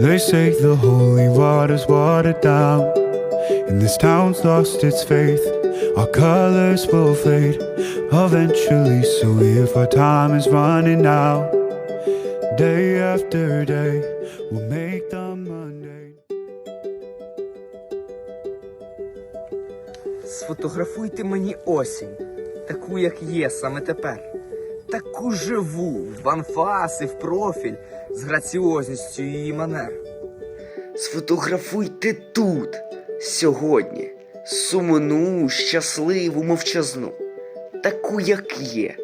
They say the holy water's watered down, and this town's lost its faith. Our colors will fade eventually, so if our time is running out, day after day, we'll make the mundane. Сфотографуйте мені осінь, таку, як є саме тепер. Таку живу, в анфас і в профіль, з граціозністю її манер. Сфотографуйте тут, сьогодні, сумну, щасливу, мовчазну, таку, як є,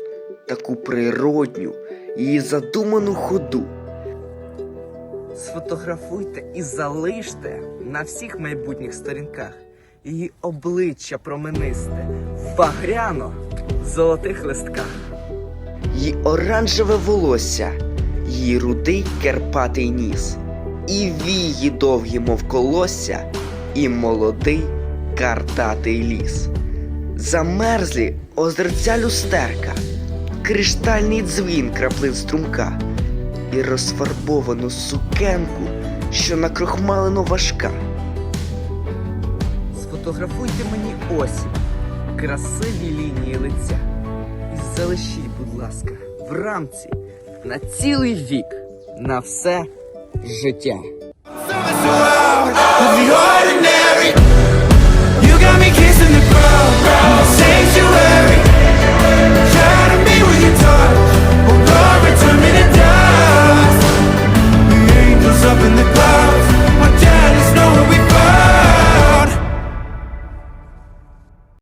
таку природню, її задуману ходу. Сфотографуйте і залиште на всіх майбутніх сторінках її обличчя променисте, в золотих листках. Її оранжеве волосся, її рудий керпатий ніс, і вії довгі, мов колосся, і молодий картатий ліс. Замерзлі озерця люстерка, криштальний дзвін краплин струмка, і розфарбовану сукенку, що накрохмалено важка. Сфотографуйте мені осінь, красиві лінії лиця. Залишіть, будь ласка, в рамці на цілий вік, на все життя.